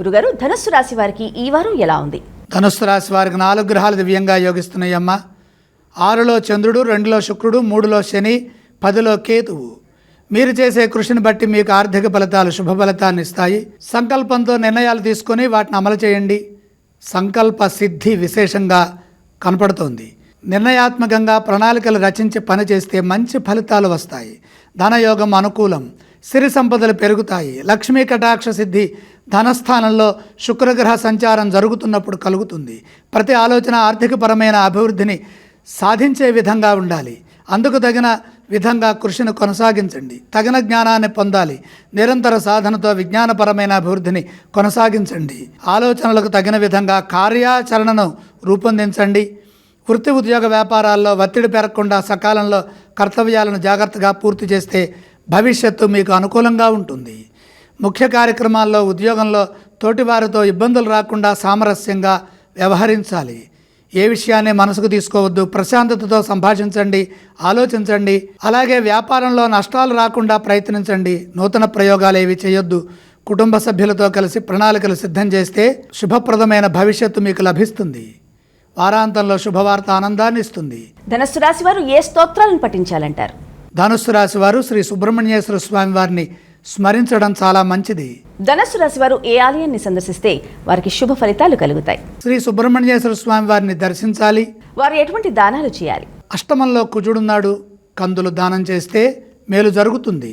గురుగారు ధనుస్సు రాశి వారికి ఈ వారం ఎలా ఉంది? ధనుస్సు రాశి వారికి నాలుగు గ్రహాలు దివ్యంగా యోగిస్తున్నాయమ్మ. ఆరులో చంద్రుడు రెండులో శుక్రుడు మూడులో శని పదిలో కేతువు. మీరు చేసే కృషిని బట్టి మీకు ఆర్థిక ఫలితాలు శుభ ఫలితాన్ని ఇస్తాయి. సంకల్పంతో నిర్ణయాలు తీసుకొని వాటిని అమలు చేయండి. సంకల్ప సిద్ధి విశేషంగా కనపడుతోంది. నిర్ణయాత్మకంగా ప్రణాళికలు రచించి పని చేస్తే మంచి ఫలితాలు వస్తాయి. ధనయోగం అనుకూలం. సిరి సంపదలు పెరుగుతాయి. లక్ష్మీ కటాక్ష సిద్ధి ధనస్థానంలో శుక్రగ్రహ సంచారం జరుగుతున్నప్పుడు కలుగుతుంది. ప్రతి ఆలోచన ఆర్థికపరమైన అభివృద్ధిని సాధించే విధంగా ఉండాలి. అందుకు తగిన విధంగా కృషిని కొనసాగించండి. తగిన జ్ఞానాన్ని పొందాలి. నిరంతర సాధనతో విజ్ఞానపరమైన అభివృద్ధిని కొనసాగించండి. ఆలోచనలకు తగిన విధంగా కార్యాచరణను రూపొందించండి. వృత్తి ఉద్యోగ వ్యాపారాల్లో ఒత్తిడి పెరగకుండా సకాలంలో కర్తవ్యాలను జాగ్రత్తగా పూర్తి చేస్తే భవిష్యత్తు మీకు అనుకూలంగా ఉంటుంది. ముఖ్య కార్యక్రమాల్లో ఉద్యోగంలో తోటివారితో ఇబ్బందులు రాకుండా సామరస్యంగా వ్యవహరించాలి. ఏ విషయాన్ని మనసుకు తీసుకోవద్దు ప్రశాంతతతో సంభాషించండి ఆలోచించండి అలాగే వ్యాపారంలో నష్టాలు రాకుండా ప్రయత్నించండి నూతన ప్రయోగాలు ఏవి చేయొద్దు. కుటుంబ సభ్యులతో కలిసి ప్రణాళికలు సిద్ధం చేస్తే శుభప్రదమైన భవిష్యత్తు మీకు లభిస్తుంది. వారాంతంలో శుభవార్త ఆనందాన్ని ఇస్తుంది. ధనస్సు రాశి వారు ఏ స్తోత్రాలను పఠించాలంటారు? ధనుస్సు రాశి వారు శ్రీ సుబ్రహ్మణ్యేశ్వర స్వామి వారిని స్మరించడం చాలా మంచిది. ధనస్సు రాశి వారు ఏ ఆలయాన్ని సందర్శిస్తే వారికి శుభ ఫలితాలు కలుగుతాయి. శ్రీ సుబ్రహ్మణ్యేశ్వర స్వామి వారిని దర్శించాలి. వారు ఎటువంటి దానాలు చేయాలి? అష్టమంలో కుజుడున్నాడు. కందులు దానం చేస్తే మేలు జరుగుతుంది.